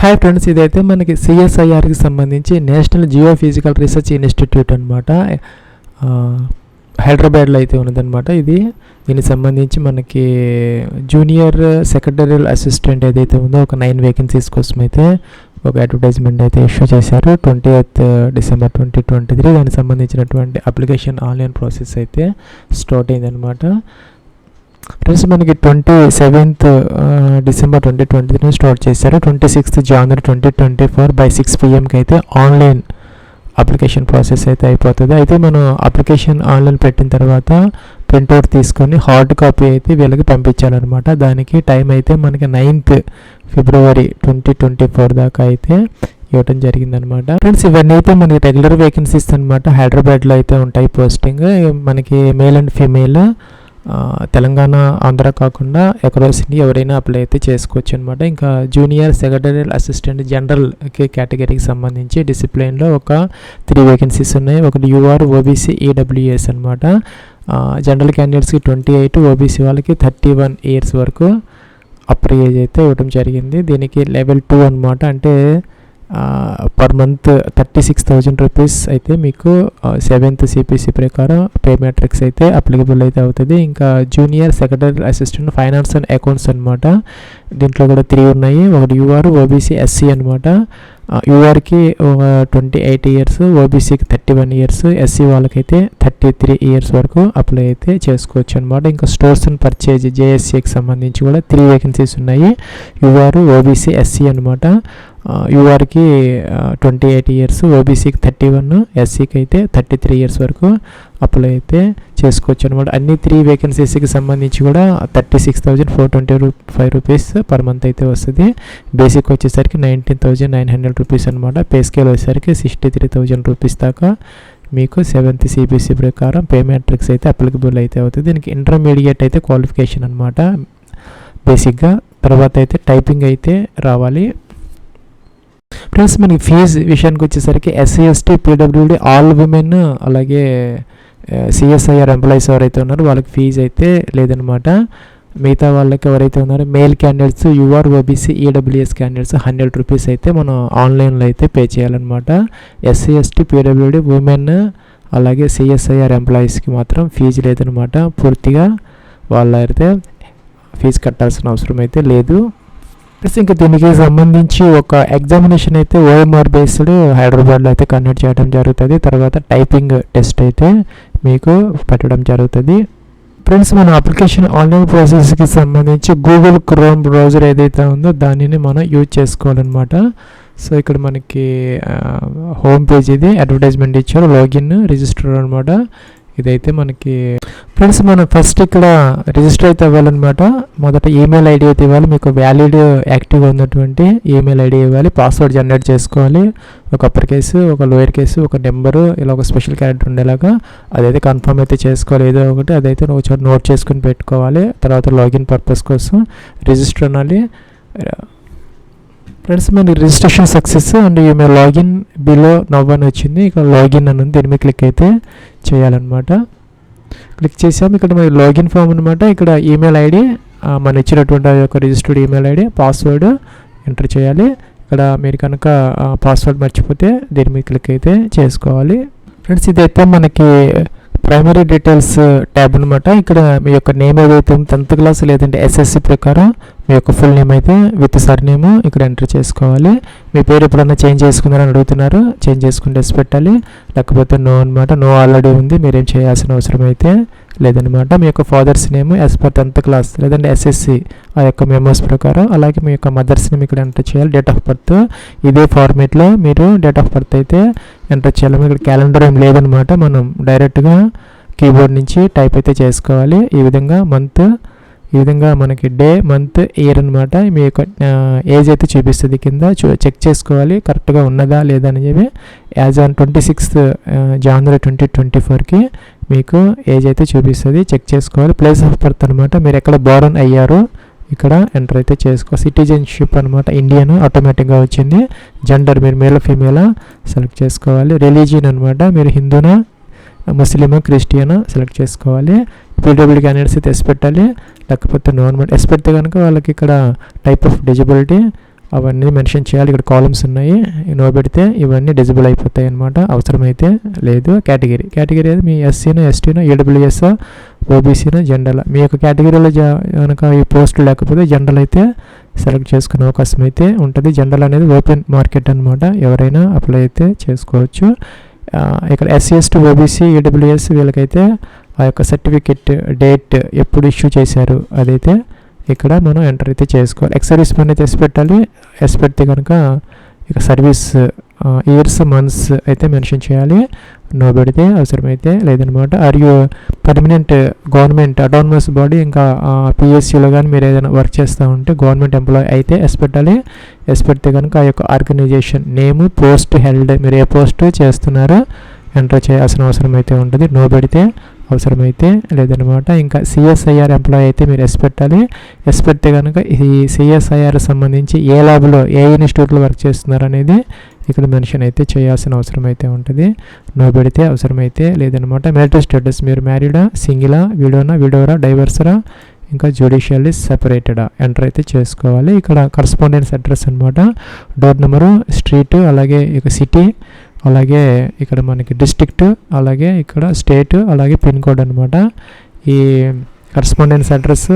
Hi friends ఇదైతే మనకి సిఎస్ఐఆర్కి సంబంధించి national geo physical research institute అనమాట హైదరాబాద్లో అయితే ఉన్నదనమాట ఇది. దీనికి సంబంధించి మనకి జూనియర్ సెక్రటరియల్ అసిస్టెంట్ ఏదైతే ఉందో ఒక నైన్ వేకెన్సీస్ కోసం అయితే ఒక అడ్వర్టైజ్మెంట్ అయితే ఇష్యూ చేశారు. Twenty eighth December twenty twenty three దానికి సంబంధించినటువంటి అప్లికేషన్ ఆన్లైన్ ప్రాసెస్ అయితే స్టార్ట్ అయిందనమాట ఫ్రెండ్స్ మనకి twenty seventh December twenty twenty start చేశారు. Twenty sixth January twenty twenty four by six పిఎంకి అయితే ఆన్లైన్ అప్లికేషన్ ప్రాసెస్ అయితే అయిపోతుంది. అయితే మనం అప్లికేషన్ ఆన్లైన్ పెట్టిన తర్వాత ప్రింట్అవుట్ తీసుకొని హార్డ్ కాపీ అయితే వీళ్ళకి పంపించాలన్నమాట. దానికి టైం అయితే మనకి ninth February twenty twenty four దాకా అయితే ఇవ్వటం జరిగిందనమాట ఫ్రెండ్స్ ఇవన్నీ అయితే మనకి రెగ్యులర్ వేకెన్సీస్ అనమాట హైదరాబాద్లో అయితే ఉంటాయి పోస్టింగ్. మనకి male and female Telangana Andhra కాకుండా ఎకరోస్ ఎవరైనా అప్లై అయితే చేసుకోవచ్చు అనమాట ఇంకా జూనియర్ సెక్రటరియల్ అసిస్టెంట్ జనరల్ కేటగిరీకి సంబంధించి డిసిప్లిన్లో ఒక త్రీ వేకెన్సీస్ ఉన్నాయి. ఒకటి యూఆర్ ఓబీసీ ఈడబ్ల్యూఎస్ అనమాట జనరల్ క్యాండిడేట్స్కి ట్వంటీ ఎయిట్ ఓబీసీ వాళ్ళకి థర్టీ వన్ ఇయర్స్ వరకు అప్పర్ ఏజ్ అయితే ఇవ్వడం జరిగింది. దీనికి లెవెల్ టూ అనమాట అంటే per month thirty six thousand rupees అయితే మీకు సెవెంత్ సిపిసి ప్రకారం పే మ్యాట్రిక్స్ అయితే అప్లికబుల్ అయితే అవుతుంది. ఇంకా junior secretary assistant finance and accounts అనమాట దీంట్లో కూడా త్రీ ఉన్నాయి. ఒకటి యూఆర్ ఓబీసీ ఎస్సీ అనమాట యూఆర్కి ట్వంటీ ఎయిట్ ఇయర్స్ ఓబీసీకి థర్టీ వన్ ఇయర్స్ ఎస్సీ వాళ్ళకైతే థర్టీ త్రీ ఇయర్స్ వరకు అప్లై అయితే చేసుకోవచ్చు అనమాట ఇంకా స్టోర్స్ అండ్ పర్చేజ్ జేఎస్సీకి సంబంధించి కూడా త్రీ వేకెన్సీస్ ఉన్నాయి. యూఆర్ ఓబీసీ ఎస్సీ అనమాట యూఆర్కి ట్వంటీ ఎయిట్ ఇయర్స్ ఓబీసీకి థర్టీ వన్ ఎస్సీకి అయితే థర్టీ త్రీ ఇయర్స్ వరకు అప్లై అయితే చేసుకోవచ్చు అనమాట అన్ని త్రీ వేకెన్సీస్కి సంబంధించి కూడా thirty six thousand four twenty రూ ఫైవ్ రూపీస్ పర్ మంత్ అయితే వస్తుంది. బేసిక్ వచ్చేసరికి nineteen thousand nine hundred rupees అనమాట పే స్కేల్ వచ్చేసరికి సిక్స్టీ త్రీ థౌజండ్ రూపీస్ దాకా మీకు సెవెంత్ సిబిసి ప్రకారం పే మ్యాట్రిక్స్ అయితే అప్లికబుల్ అయితే అవుతుంది దీనికి ఇంటర్మీడియట్ అయితే క్వాలిఫికేషన్ అనమాట బేసిక్గా తర్వాత అయితే టైపింగ్ అయితే రావాలి. ప్లస్ మనకి ఫీజు విషయానికి వచ్చేసరికి ఎస్సీ ఎస్టీ ఆల్ ఉమెన్ అలాగే సిఎస్ఐఆర్ ఎంప్లాయీస్ ఎవరైతే ఉన్నారో వాళ్ళకి ఫీజు అయితే లేదనమాట మిగతా వాళ్ళకి ఎవరైతే ఉన్నారో male candidates UR OBC EWS candidates hundred rupees అయితే మనం ఆన్లైన్లో అయితే పే చేయాలన్నమాట. ఎస్సీ ఎస్టీ పీడబ్ల్యూడి ఉమెన్ అలాగే సిఎస్ఐఆర్ ఎంప్లాయీస్కి మాత్రం ఫీజు లేదనమాట పూర్తిగా వాళ్ళైతే ఫీజు కట్టాల్సిన అవసరం అయితే లేదు. ప్లస్ ఇంకా దీనికి సంబంధించి ఒక ఎగ్జామినేషన్ అయితే ఓఎంఆర్ బేస్డ్ హైదరాబాద్లో అయితే కండక్ట్ చేయడం జరుగుతుంది. తర్వాత టైపింగ్ టెస్ట్ అయితే మీకు పెట్టడం జరుగుతుంది. ఫ్రెండ్స్ మన అప్లికేషన్ ఆన్లైన్ ప్రాసెస్కి సంబంధించి గూగుల్ క్రోమ్ బ్రౌజర్ ఏదైతే ఉందో దానిని మనం యూజ్ చేసుకోవాలన్నమాట. సో ఇక్కడ మనకి హోమ్ పేజ్ ఇది అడ్వర్టైజ్మెంట్ ఇచ్చారు లాగిన్ రిజిస్టర్ అనమాట ఇదైతే మనకి ఫ్రెండ్స్ మనం ఫస్ట్ ఇక్కడ రిజిస్టర్ అయితే అవ్వాలన్నమాట. మొదట ఈమెయిల్ ఐడి అయితే ఇవ్వాలి. మీకు వ్యాలిడ్ యాక్టివ్గా ఉన్నటువంటి ఈమెయిల్ ఐడి ఇవ్వాలి. పాస్వర్డ్ జనరేట్ చేసుకోవాలి. ఒక అప్పర్ కేసు ఒక లోయర్ కేసు ఒక నెంబరు ఇలా ఒక స్పెషల్ క్యారెక్టర్ ఉండేలాగా అదైతే కన్ఫర్మ్ అయితే చేసుకోవాలి. ఏదో ఒకటి అదైతే ఒక చోట నోట్ చేసుకుని పెట్టుకోవాలి. తర్వాత లాగిన్ పర్పస్ కోసం రిజిస్టర్ అనాలి ఫ్రెండ్స్ మన registration success and email login below now అని వచ్చింది. ఇక్కడ లాగిన్ అని ఉంది దీని మీద క్లిక్ అయితే చేయాలన్నమాట. క్లిక్ చేసాము. ఇక్కడ మన లాగిన్ ఫామ్ అనమాట ఇక్కడ ఈమెయిల్ ఐడి మనం ఇచ్చినటువంటి యొక్క registered email ID password enter చేయాలి. ఇక్కడ మీరు కనుక పాస్వర్డ్ మర్చిపోతే దీని మీద క్లిక్ అయితే చేసుకోవాలి. ఫ్రెండ్స్ ఇదైతే మనకి ప్రైమరీ డీటెయిల్స్ ట్యాబ్ అనమాట ఇక్కడ మీ యొక్క నేమ్ ఏదైతే టెన్త్ క్లాస్ లేదంటే ఎస్ఎస్సి ప్రకారం మీ యొక్క ఫుల్ నేమ్ అయితే విత్ సర్ నేమ్ ఇక్కడ ఎంటర్ చేసుకోవాలి. మీ పేరు ఎప్పుడన్నా చేంజ్ చేసుకున్నారని అడుగుతున్నారు చేంజ్ చేసుకుంటే ఎస్ పెట్టాలి. లేకపోతే నో అనమాట నో ఆల్రెడీ ఉంది మీరేం చేయాల్సిన అవసరం అయితే లేదనమాట మీ యొక్క father's name as per tenth class లేదంటే ఎస్ఎస్సి ఆ యొక్క మెమోస్ ప్రకారం. అలాగే మీ యొక్క మదర్స్ నేమ్ ఇక్కడ ఎంటర్ చేయాలి. డేట్ ఆఫ్ బర్త్ ఇదే ఫార్మేట్లో మీరు డేట్ ఆఫ్ బర్త్ అయితే ఎంటర్ చేయాలి. ఇక్కడ క్యాలెండర్ ఏం లేదనమాట మనం డైరెక్ట్గా కీబోర్డ్ నుంచి టైప్ అయితే చేసుకోవాలి. ఈ విధంగా మంత్ ఈ విధంగా మనకి డే మంత్ ఇయర్ అనమాట మీ యొక్క ఏజ్ అయితే చూపిస్తుంది కింద. చూ చెక్ చేసుకోవాలి. కరెక్ట్గా ఉన్నదా లేదా అని చెప్పి. As on twenty sixth January twenty twenty ఫోర్కి మీకు ఏజ్ అయితే చూపిస్తుంది. చెక్ చేసుకోవాలి. ప్లేస్ ఆఫ్ బర్త్ అనమాట మీరు ఎక్కడ బోర్న్ అయ్యారో ఇక్కడ ఎంటర్ అయితే చేసుకో సిటిజన్షిప్ అనమాట ఇండియన్ ఆటోమేటిక్గా వచ్చింది. జెండర్ మీరు మేల ఫీమేలా సెలెక్ట్ చేసుకోవాలి. రిలీజియన్ అనమాట మీరు హిందూనా ముస్లిం క్రిస్టియన్ సెలెక్ట్ చేసుకోవాలి. పీడబ్ల్యూ క్యాండిడేట్స్ అయితే ఎస్ పెట్టాలి. లేకపోతే నార్మల్ ఎస్ పెడితే కనుక వాళ్ళకి ఇక్కడ టైప్ ఆఫ్ డిజబిలిటీ అవన్నీ మెన్షన్ చేయాలి. ఇక్కడ కాలమ్స్ ఉన్నాయి. నో పెడితే ఇవన్నీ డిజిబుల్ అయిపోతాయి అనమాట అవసరమైతే లేదు. కేటగిరీ. కేటగిరీ అది మీ ఎస్సీనా ఎస్టీనా ఈడబ్ల్యూఎస్ ఓబీసీనా జనరల్ మీ యొక్క కేటగిరీలో కనుక ఈ పోస్ట్ లేకపోతే జనరల్ అయితే సెలెక్ట్ చేసుకునే అవకాశం అయితే ఉంటుంది. జనరల్ అనేది ఓపెన్ మార్కెట్ అనమాట ఎవరైనా అప్లై అయితే చేసుకోవచ్చు. ఇక్కడ ఎస్సీ ఎస్టీ ఓబీసీ ఈడబ్ల్యూఎస్ వీళ్ళకైతే ఆ యొక్క సర్టిఫికెట్ డేట్ ఎప్పుడు ఇష్యూ చేశారు అదైతే ఇక్కడ మనం ఎంటర్ అయితే చేసుకోవాలి. ఎక్స్ సర్వీస్ అయితే ఎస్ పెట్టాలి. ఎస్ పెడితే కనుక ఇక సర్వీస్ ఇయర్స్ మంత్స్ అయితే మెన్షన్ చేయాలి. నో పెడితే అవసరమైతే లేదనమాట. Are you permanent government autonomous body ఇంకా పిఎస్సిలో కానీ మీరు ఏదైనా వర్క్ చేస్తూ ఉంటే గవర్నమెంట్ ఎంప్లాయ్ అయితే ఎస్ పెట్టాలి. ఎస్ పెడితే కనుక ఆ యొక్క ఆర్గనైజేషన్ నేము పోస్ట్ హెల్డ్ మీరు ఏ పోస్ట్ చేస్తున్నారో ఎంటర్ చేయాల్సిన అవసరం అయితే ఉంటుంది. నో పెడితే అవసరమైతే లేదనమాట ఇంకా సిఎస్ఐఆర్ ఎంప్లాయీ అయితే మీరు ఎస్ పెట్టాలి. ఎస్ పెడితే కనుక ఈ సిఎస్ఐఆర్ సంబంధించి ఏ ల్యాబ్లో ఏ ఇన్స్టిట్యూట్లో వర్క్ చేస్తున్నారు అనేది ఇక్కడ మెన్షన్ అయితే చేయాల్సిన అవసరం అయితే ఉంటుంది. నో పెడితే అవసరమైతే లేదనమాట మ్యారిటల్ స్టేటస్ మీరు మ్యారీడా సింగిలా విడోనా విడోరా డైవర్సరా ఇంకా జ్యుడిషియల్లీ సెపరేటెడా ఎంటర్ అయితే చేసుకోవాలి. ఇక్కడ కరస్పాండెన్స్ అడ్రస్ అనమాట డోర్ నెంబరు స్ట్రీట్ అలాగే ఇక సిటీ అలాగే ఇక్కడ మనకి డిస్ట్రిక్ట్ అలాగే ఇక్కడ స్టేట్ అలాగే పిన్ కోడ్ అనమాట ఈ correspondence address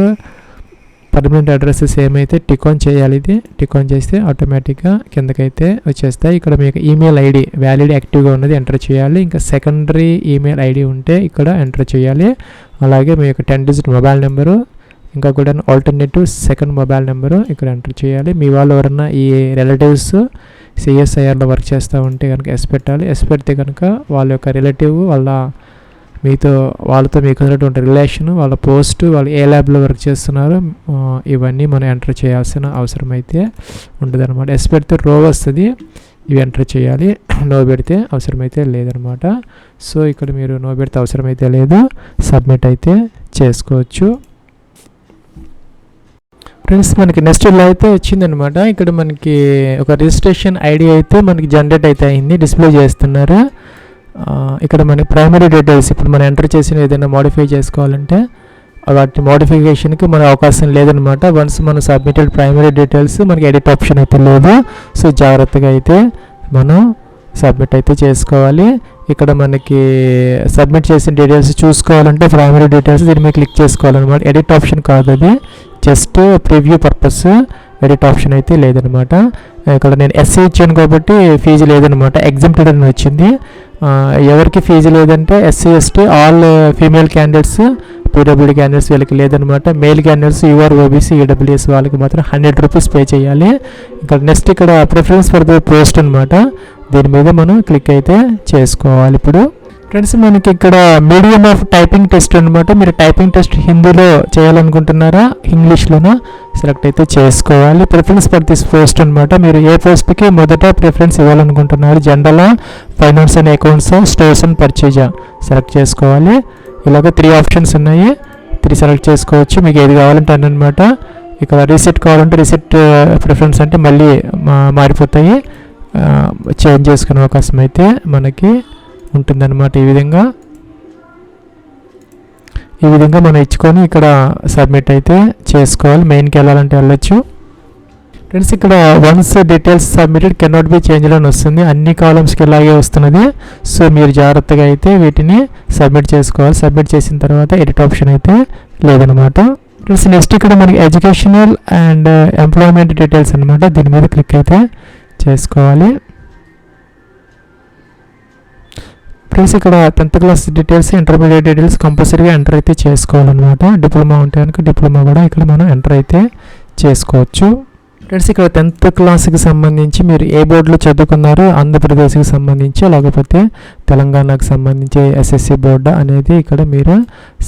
permanent address same అయితే టిక్ ఆన్ చేయాలి ఇది టిక్ ఆన్ చేస్తే ఆటోమేటిక్గా కిందకైతే వచ్చేస్తాయి. ఇక్కడ మీకు ఈమెయిల్ ఐడి వ్యాలిడ్ యాక్టివ్గా ఉన్నది ఎంటర్ చేయాలి. ఇంకా సెకండరీ ఈమెయిల్ ఐడి ఉంటే ఇక్కడ ఎంటర్ చేయాలి. అలాగే మీ యొక్క టెన్ డిజిట్ మొబైల్ నెంబరు ఇంకా కూడా ఆల్టర్నేటివ్ సెకండ్ మొబైల్ నెంబరు ఇక్కడ ఎంటర్ చేయాలి. మీ వాళ్ళు ఎవరన్నా ఈ రిలేటివ్స్ సిఎస్ఐఆర్లో వర్క్ చేస్తూ ఉంటే కనుక ఎస్ పెట్టాలి. ఎస్ పెడితే కనుక వాళ్ళ యొక్క రిలేటివ్ వాళ్ళ మీతో వాళ్ళతో మీకు ఉన్నటువంటి రిలేషన్ వాళ్ళ పోస్ట్ వాళ్ళు ఏ ల్యాబ్లో వర్క్ చేస్తున్నారు ఇవన్నీ మనం ఎంటర్ చేయాల్సిన అవసరం అయితే ఉంటుంది అనమాట ఎస్ పెడితే రో వస్తుంది ఇవి ఎంటర్ చేయాలి. నో పెడితే అవసరమైతే లేదనమాట సో ఇక్కడ మీరు నో పెడితే అవసరమైతే లేదు సబ్మిట్ అయితే చేసుకోవచ్చు. ఫ్రెండ్స్ మనకి నెక్స్ట్ ఇలా అయితే వచ్చిందనమాట ఇక్కడ మనకి ఒక రిజిస్ట్రేషన్ ఐడి అయితే మనకి జనరేట్ అయితే అయింది డిస్ప్లే చేస్తున్నారు. ఇక్కడ మనకి ప్రైమరీ డీటెయిల్స్ ఇప్పుడు మనం ఎంటర్ చేసిన ఏదైనా మోడిఫై చేసుకోవాలంటే వాటి మోడిఫికేషన్కి మన అవకాశం లేదనమాట వన్స్ మనం సబ్మిటెడ్ ప్రైమరీ డీటెయిల్స్ మనకి ఎడిట్ ఆప్షన్ అయితే లేదు. సో జాగ్రత్తగా అయితే మనం సబ్మిట్ అయితే చేసుకోవాలి. ఇక్కడ మనకి సబ్మిట్ చేసిన డీటెయిల్స్ చూసుకోవాలంటే ప్రైమరీ డీటెయిల్స్ దీని మీద క్లిక్ చేసుకోవాలన్నమాట. ఎడిట్ ఆప్షన్ కాదు అది. Just preview purpose edit option అయితే లేదనమాట. ఇక్కడ నేను ఎస్సీ ఇచ్చాను కాబట్టి ఫీజు లేదనమాట. ఎగ్జామ్టెడ్ అని వచ్చింది. ఎవరికి ఫీజు లేదంటే SC ST all female candidates PWD candidates వీళ్ళకి లేదనమాట. Male candidates UR OBC EWS వాళ్ళకి మాత్రం హండ్రెడ్ రూపీస్ పే చేయాలి. ఇక్కడ నెక్స్ట్ ఇక్కడ ప్రిఫరెన్స్ ఫర్ ద పోస్ట్ అనమాట దీని మీద మనం క్లిక్ అయితే చేసుకోవాలి ఇప్పుడు. ఫ్రెండ్స్ మనకి ఇక్కడ మీడియం ఆఫ్ టైపింగ్ టెస్ట్ అనమాట మీరు టైపింగ్ టెస్ట్ హిందీలో చేయాలనుకుంటున్నారా? ఇంగ్లీష్లోనా సెలెక్ట్ అయితే చేసుకోవాలి. ప్రిఫరెన్స్ ఫర్ దిస్ పోస్ట్ అనమాట మీరు ఏ పోస్ట్కి మొదట preference ఇవ్వాలనుకుంటున్నారు? General finance and accounts stores and పర్చేజా select చేసుకోవాలి. ఇలాగ త్రీ ఆప్షన్స్ ఉన్నాయి. త్రీ సెలెక్ట్ చేసుకోవచ్చు. మీకు ఏది కావాలంటే అని అనమాట ఇక్కడ రీసెట్ కావాలంటే రీసెట్ ప్రిఫరెన్స్ అంటే మళ్ళీ మారిపోతాయి. చేంజ్ చేసుకునే అవకాశం అయితే మనకి ఉంటుందన్నమాట ఈ విధంగా. ఈ విధంగా మనం ఇచ్చుకొని ఇక్కడ సబ్మిట్ అయితే చేసుకోవాలి. మెయిన్కి వెళ్ళాలంటే వెళ్ళొచ్చు. ఫ్రెండ్స్ ఇక్కడ once details submitted cannot be change అని వస్తుంది. అన్ని కాలమ్స్కి ఇలాగే వస్తున్నది. సో మీరు జాగ్రత్తగా అయితే వీటిని సబ్మిట్ చేసుకోవాలి. సబ్మిట్ చేసిన తర్వాత ఎడిట్ ఆప్షన్ అయితే లేదనమాట ఫ్రెండ్స్ నెక్స్ట్ ఇక్కడ మనకి ఎడ్యుకేషనల్ అండ్ ఎంప్లాయ్మెంట్ డీటెయిల్స్ అనమాట దీని మీద క్లిక్ అయితే చేసుకోవాలి. ఫ్రెండ్స్ ఇక్కడ tenth class details intermediate details కంపల్సరీగా ఎంటర్ అయితే చేసుకోవాలన్నమాట. డిప్లొమా ఉంటే కనుక డిప్లొమా కూడా ఇక్కడ మనం ఎంటర్ అయితే చేసుకోవచ్చు. ఫ్రెండ్స్ ఇక్కడ టెన్త్ క్లాస్కి సంబంధించి మీరు ఏ బోర్డులో చదువుకున్నారో ఆంధ్రప్రదేశ్కి సంబంధించి లేకపోతే తెలంగాణకు సంబంధించి ఎస్ఎస్సి బోర్డు అనేది ఇక్కడ మీరు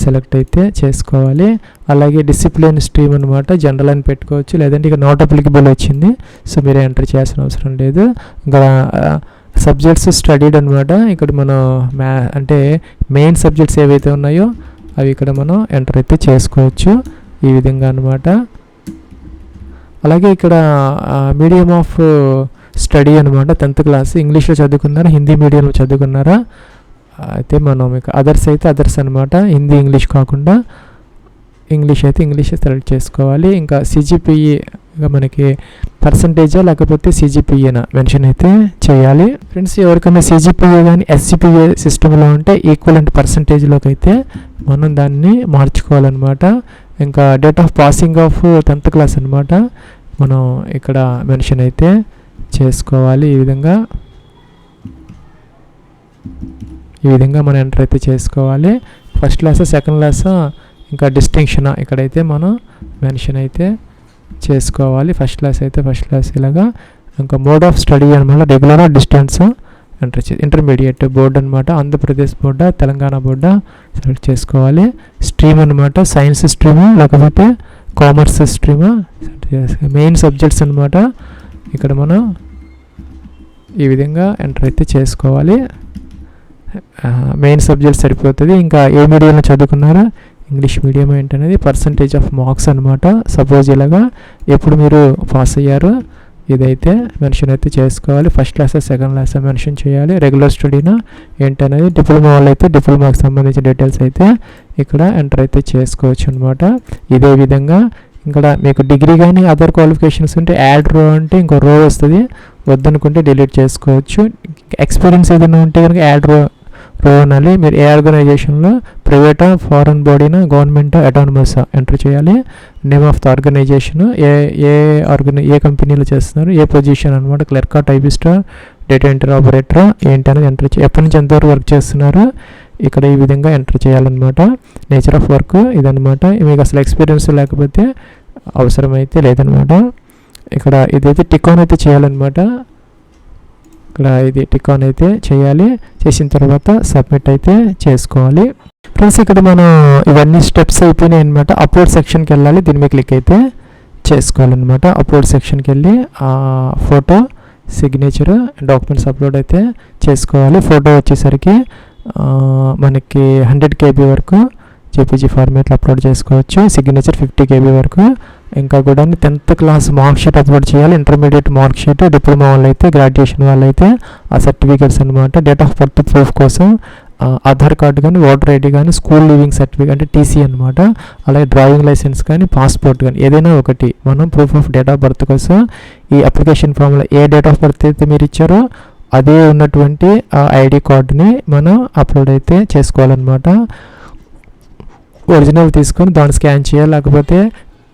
సెలెక్ట్ అయితే చేసుకోవాలి. అలాగే డిసిప్లిన్ స్ట్రీమ్ అనమాట జనరల్ అని పెట్టుకోవచ్చు. లేదంటే ఇక నాట్ అప్లికబుల్ వచ్చింది సో మీరు ఎంటర్ చేయాల్సిన అవసరం లేదు. ఇంకా సబ్జెక్ట్స్ స్టడీడ్ అనమాట ఇక్కడ మనం మ్యా అంటే మెయిన్ సబ్జెక్ట్స్ ఏవైతే ఉన్నాయో అవి ఇక్కడ మనం ఎంటర్ అయితే చేసుకోవచ్చు. ఈ విధంగా అనమాట అలాగే ఇక్కడ మీడియం ఆఫ్ స్టడీ అనమాట టెన్త్ క్లాస్ ఇంగ్లీష్లో చదువుకున్నారా? హిందీ మీడియంలో చదువుకున్నారా? అయితే మనం ఇక అదర్స్ అయితే అదర్స్ అనమాట హిందీ ఇంగ్లీష్ కాకుండా ఇంగ్లీష్ అయితే ఇంగ్లీష్ సెలెక్ట్ చేసుకోవాలి. ఇంకా సిజిపిఈ మనకి పర్సంటేజా లేకపోతే సీజీపీఏనా మెన్షన్ అయితే చేయాలి. ఫ్రెండ్స్ ఎవరికైనా సిజిపిఏ కానీ ఎస్సీపీఏ సిస్టంలో ఉంటే ఈక్వలెంట్ పర్సంటేజ్లోకి అయితే మనం దాన్ని మార్చుకోవాలన్నమాట. ఇంకా date of passing of tenth class అనమాట మనం ఇక్కడ మెన్షన్ అయితే చేసుకోవాలి. ఈ విధంగా ఈ విధంగా మనం ఎంటర్ అయితే చేసుకోవాలి. ఫస్ట్ క్లాస్ సెకండ్ క్లాస్ ఇంకా డిస్టింక్షన్ ఇక్కడైతే మనం మెన్షన్ అయితే చేసుకోవాలి. ఫస్ట్ క్లాస్ అయితే ఫస్ట్ క్లాస్ ఇలాగా. ఇంకా మోడ్ ఆఫ్ స్టడీ అనమాట regular distance enter intermediate board అనమాట ఆంధ్రప్రదేశ్ బోర్డా తెలంగాణ బోర్డా సెలెక్ట్ చేసుకోవాలి. స్ట్రీమ్ అనమాట సైన్స్ స్ట్రీమ్ లేకపోతే కామర్స్ స్ట్రీమ్ మెయిన్ సబ్జెక్ట్స్ అనమాట ఇక్కడ మనం ఈ విధంగా ఎంటర్ అయితే చేసుకోవాలి. మెయిన్ సబ్జెక్ట్ సరిపోతుంది. ఇంకా ఏ మీడియంలో చదువుకున్నారా? ఇంగ్లీష్ మీడియం ఏంటనేది పర్సంటేజ్ ఆఫ్ మార్క్స్ అనమాట సపోజ్ ఇలాగా ఎప్పుడు మీరు పాస్ అయ్యారు ఇదైతే మెన్షన్ అయితే చేసుకోవాలి. First class second class mention చేయాలి. రెగ్యులర్ స్టడీనా ఏంటనేది డిప్లొమా వాళ్ళు అయితే డిప్లొమాకి సంబంధించిన డీటెయిల్స్ అయితే ఇక్కడ ఎంటర్ అయితే చేసుకోవచ్చు అనమాట ఇదే విధంగా ఇక్కడ మీకు డిగ్రీ కానీ అదర్ క్వాలిఫికేషన్స్ ఉంటే యాడ్ రో అంటే ఇంకో రో వస్తుంది. వద్దనుకుంటే డిలీట్ చేసుకోవచ్చు. ఎక్స్పీరియన్స్ ఏదైనా ఉంటే కనుక యాడ్ రో రో మీరు ఏ ఆర్గనైజేషన్లో ప్రైవేటా ఫారెన్ బాడీనా గవర్నమెంట్ అటానమస్ ఎంటర్ చేయాలి? నేమ్ ఆఫ్ ద ఆర్గనైజేషన్ ఏ ఏ ఆర్గనై ఏ కంపెనీలో చేస్తున్నారు? ఏ పొజిషన్ అనమాట క్లర్కా టైపిస్టా డేటా ఎంటర్ ఆపరేటరా? ఏంటి అనేది ఎంటర్ చే ఎప్పటి నుంచి ఎంతవరకు వర్క్ చేస్తున్నారు? ఇక్కడ ఈ విధంగా ఎంటర్ చేయాలన్నమాట. నేచర్ ఆఫ్ వర్క్ ఇదనమాట మీకు అసలు ఎక్స్పీరియన్స్ లేకపోతే అవసరమైతే లేదనమాట ఇక్కడ ఇదైతే టిక్ అయితే చేయాలన్నమాట. ఇక్కడ ఇది టిక్ ఆన్ అయితే చేయాలి. చేసిన తర్వాత సబ్మిట్ అయితే చేసుకోవాలి. ఫ్రెండ్స్ ఇక్కడ మనం ఇవన్నీ స్టెప్స్ అయిపోయినాయి అనమాట అప్లోడ్ సెక్షన్కి వెళ్ళాలి. దీని మీద క్లిక్ అయితే చేసుకోవాలన్నమాట. అప్లోడ్ సెక్షన్కి వెళ్ళి ఆ ఫోటో సిగ్నేచర్ డాక్యుమెంట్స్ అప్లోడ్ అయితే చేసుకోవాలి. ఫోటో వచ్చేసరికి మనకి హండ్రెడ్ కేబీ వరకు జేపీజీ ఫార్మేట్లో అప్లోడ్ చేసుకోవచ్చు. సిగ్నేచర్ ఫిఫ్టీ కేబీ వరకు ఇంకా కూడా tenth class mark sheet upload చేయాలి. ఇంటర్మీడియట్ మార్క్ షీట్ డిప్లొమా వాళ్ళు అయితే గ్రాడ్యుయేషన్ వాళ్ళు అయితే ఆ సర్టిఫికేట్స్ అనమాట డేట్ ఆఫ్ బర్త్ ప్రూఫ్ కోసం ఆధార్ కార్డు కానీ ఓటర్ ఐడి కానీ స్కూల్ లీవింగ్ సర్టిఫికేట్ అంటే టీసీ అనమాట అలాగే డ్రైవింగ్ లైసెన్స్ కానీ పాస్పోర్ట్ కానీ ఏదైనా ఒకటి. మనం proof of date of birth కోసం ఈ అప్లికేషన్ ఫామ్లో ఏ డేట్ ఆఫ్ బర్త్ అయితే మీరు ఇచ్చారో అదే ఉన్నటువంటి ఆ ఐడి కార్డుని మనం అప్లోడ్ అయితే చేసుకోవాలన్నమాట. ఒరిజినల్ తీసుకొని దాన్ని స్కాన్ చేయాలి. లేకపోతే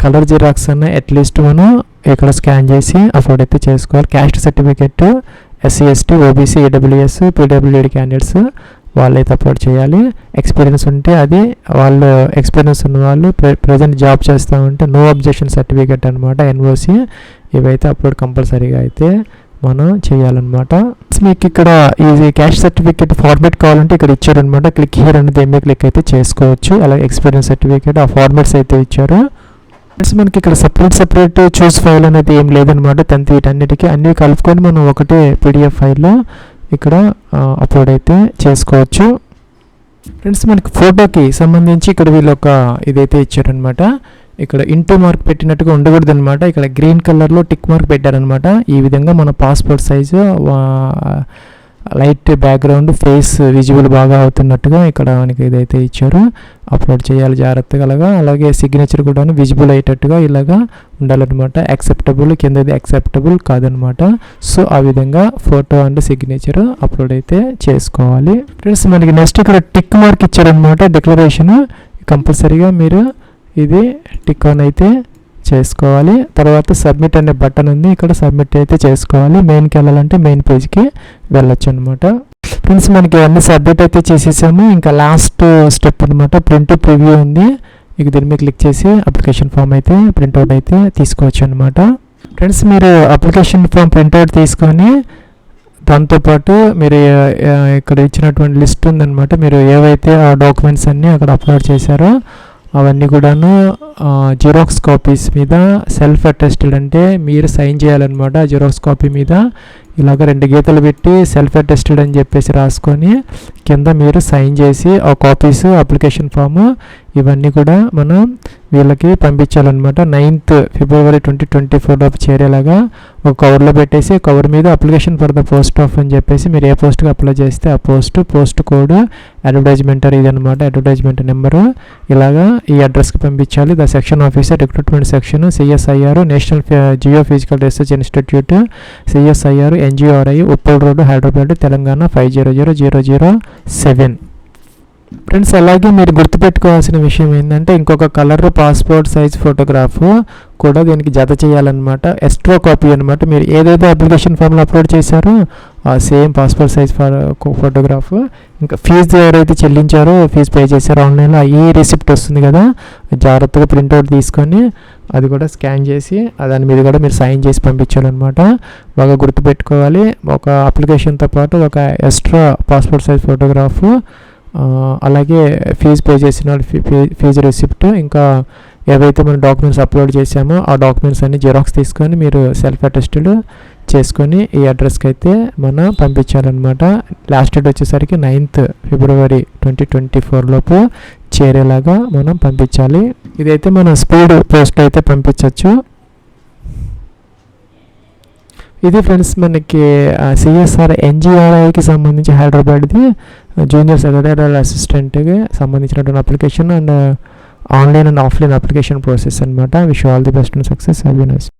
కలర్ జిరాక్స్ అన్న అట్లీస్ట్ మనం ఇక్కడ స్కాన్ చేసి అప్లోడ్ అయితే చేసుకోవాలి. Caste certificate SC ST OBC EWS PWD candidates వాళ్ళైతే అప్లోడ్ చేయాలి. ఎక్స్పీరియన్స్ ఉంటే అది వాళ్ళు ఎక్స్పీరియన్స్ ఉన్న వాళ్ళు ప్రజెంట్ జాబ్ చేస్తూ ఉంటే నో అబ్జెక్షన్ సర్టిఫికెట్ అనమాట ఎన్ఓసి ఇవైతే అప్లోడ్ కంపల్సరీగా అయితే మనం చేయాలన్నమాట. మీకు ఇక్కడ ఈ క్యాష్ సర్టిఫికేట్ ఫార్మేట్ కావాలంటే ఇక్కడ ఇచ్చారనమాట క్లిక్ హియర్ అనేది ఏమీ క్లిక్ అయితే చేసుకోవచ్చు. అలాగే ఎక్స్పీరియన్స్ సర్టిఫికేట్ ఆ ఫార్మాట్స్ అయితే ఇచ్చారు. ఫ్రెండ్స్ మనకి ఇక్కడ సపరేట్ సపరేట్ చూస్ ఫైల్ అనేది ఏం లేదనమాట టెన్త్ వీటన్నిటికీ అన్నీ కలుపుకొని మనం ఒకటే పీడిఎఫ్ ఫైల్లో ఇక్కడ అప్లోడ్ అయితే చేసుకోవచ్చు. ఫ్రెండ్స్ మనకి ఫోటోకి సంబంధించి ఇక్కడ వీళ్ళు ఒక ఇదైతే ఇచ్చారనమాట ఇక్కడ ఇంటూ మార్క్ పెట్టినట్టుగా ఉండకూడదు అనమాట ఇక్కడ గ్రీన్ కలర్లో టిక్ మార్క్ పెట్టారనమాట ఈ విధంగా మన passport size light background face visible బాగా అవుతున్నట్టుగా ఇక్కడ మనకి ఏదైతే ఇచ్చారు. అప్లోడ్ చేయాలి జాగ్రత్తగా అలాగా. అలాగే సిగ్నేచర్ కూడా విజిబుల్ అయ్యేటట్టుగా ఇలాగా ఉండాలన్నమాట. యాక్సెప్టబుల్ కిందది యాక్సెప్టబుల్ కాదనమాట సో ఆ విధంగా ఫోటో అండ్ సిగ్నేచర్ అప్లోడ్ అయితే చేసుకోవాలి. ఫ్రెండ్స్ మనకి నెక్స్ట్ ఇక్కడ టిక్ మార్క్ ఇచ్చారనమాట డిక్లరేషన్. కంపల్సరీగా మీరు ఇది టిక్ ఆన్ అయితే చేసుకోవాలి. తర్వాత సబ్మిట్ అనే బటన్ ఉంది. ఇక్కడ సబ్మిట్ అయితే చేసుకోవాలి. మెయిన్కి వెళ్ళాలంటే మెయిన్ పేజ్కి వెళ్ళొచ్చు అనమాట ఫ్రెండ్స్ మనకి అన్ని సబ్మిట్ అయితే చేసేసాము. ఇంకా లాస్ట్ స్టెప్ అనమాట ప్రింట్ ప్రివ్యూ ఉంది. ఇక దీని మీద క్లిక్ చేసి అప్లికేషన్ ఫామ్ అయితే ప్రింట్అవుట్ అయితే తీసుకోవచ్చు అనమాట ఫ్రెండ్స్ మీరు అప్లికేషన్ ఫామ్ ప్రింట్అవుట్ తీసుకొని దాంతోపాటు మీరు ఇక్కడ ఇచ్చినటువంటి లిస్ట్ ఉందన్నమాట. మీరు ఏవైతే ఆ డాక్యుమెంట్స్ అన్నీ అక్కడ అప్లోడ్ చేశారో అవన్నీ కూడాను జిరాక్స్ కాపీస్ మీద సెల్ఫ్ అటెస్టెడ్ అంటే మీరు సైన్ చేయాలన్నమాట జిరాక్స్ కాపీ మీద. ఇలాగ రెండు గీతలు పెట్టి సెల్ఫ్ అటెస్టెడ్ అని చెప్పేసి రాసుకొని కింద మీరు సైన్ చేసి ఆ కాపీస్ అప్లికేషన్ ఫామ్ ఇవన్నీ కూడా మనం వీళ్ళకి పంపించాలన్నమాట. నైన్త్ ఫిబ్రవరి ట్వంటీ ట్వంటీ ఫోర్లోపు చేరేలాగా ఒక కవర్లో పెట్టేసి కవర్ మీద application for the post of అని చెప్పేసి మీరు ఏ పోస్ట్కి అప్లై చేస్తే ఆ పోస్ట్ పోస్ట్ కోడ్ అడ్వర్టైజ్మెంట్ ఇది అనమాట అడ్వర్టైజ్మెంట్ నెంబరు. ఇలాగా ఈ అడ్రస్కి పంపించాలి. The section officer recruitment section CSIR national geophysical research institute CSIR NGRI Uppal road Hyderabad Telangana five zero zero zero zero seven. Friends అలాగే మీరు గుర్తుపెట్టుకోవాల్సిన విషయం ఏంటంటే ఇంకొక కలర్ పాస్పోర్ట్ సైజ్ ఫోటోగ్రాఫ్ కూడా దీనికి జత చేయాలన్నమాట. ఎక్స్ట్రా కాపీ అనమాట మీరు ఏదైతే అప్లికేషన్ ఫామ్లో అప్లోడ్ చేశారో ఆ సేమ్ పాస్పోర్ట్ సైజ్ ఫోటోగ్రాఫ్ ఇంకా ఫీజు ఎవరైతే చెల్లించారో ఫీజు పే చేశారో ఆన్లైన్లో ఈ రిసిప్ట్ వస్తుంది కదా. జాగ్రత్తగా ప్రింట్అవుట్ తీసుకొని అది కూడా స్కాన్ చేసి దాని మీద కూడా మీరు సైన్ చేసి పంపించాలన్నమాట. బాగా గుర్తుపెట్టుకోవాలి. ఒక అప్లికేషన్తో పాటు ఒక ఎక్స్ట్రా పాస్పోర్ట్ సైజ్ ఫోటోగ్రాఫ్ అలాగే ఫీజు పే చేసిన ఫీ- ఫీ- ఫీజు రిసిప్ట్ ఇంకా ఏవైతే మనం డాక్యుమెంట్స్ అప్లోడ్ చేసామో ఆ డాక్యుమెంట్స్ అన్ని జిరాక్స్ తీసుకొని మీరు సెల్ఫ్ అటెస్టెడ్ చేసుకొని ఈ అడ్రస్కి అయితే మనం పంపించాలన్నమాట. లాస్ట్ డేట్ వచ్చేసరికి ninth February twenty twenty four లోపు చేరేలాగా మనం పంపించాలి. ఇదైతే మనం స్పీడ్ పోస్ట్ అయితే పంపించవచ్చు ఇది ఫ్రెండ్స్ మనకి సిఎస్ఆర్ ఎన్జిఆర్ఐకి సంబంధించి హైదరాబాద్ది జూనియర్ సెక్రటరీ అసిస్టెంట్కి సంబంధించినటువంటి application and online and offline application process అనమాట wish all the best and success. Happiness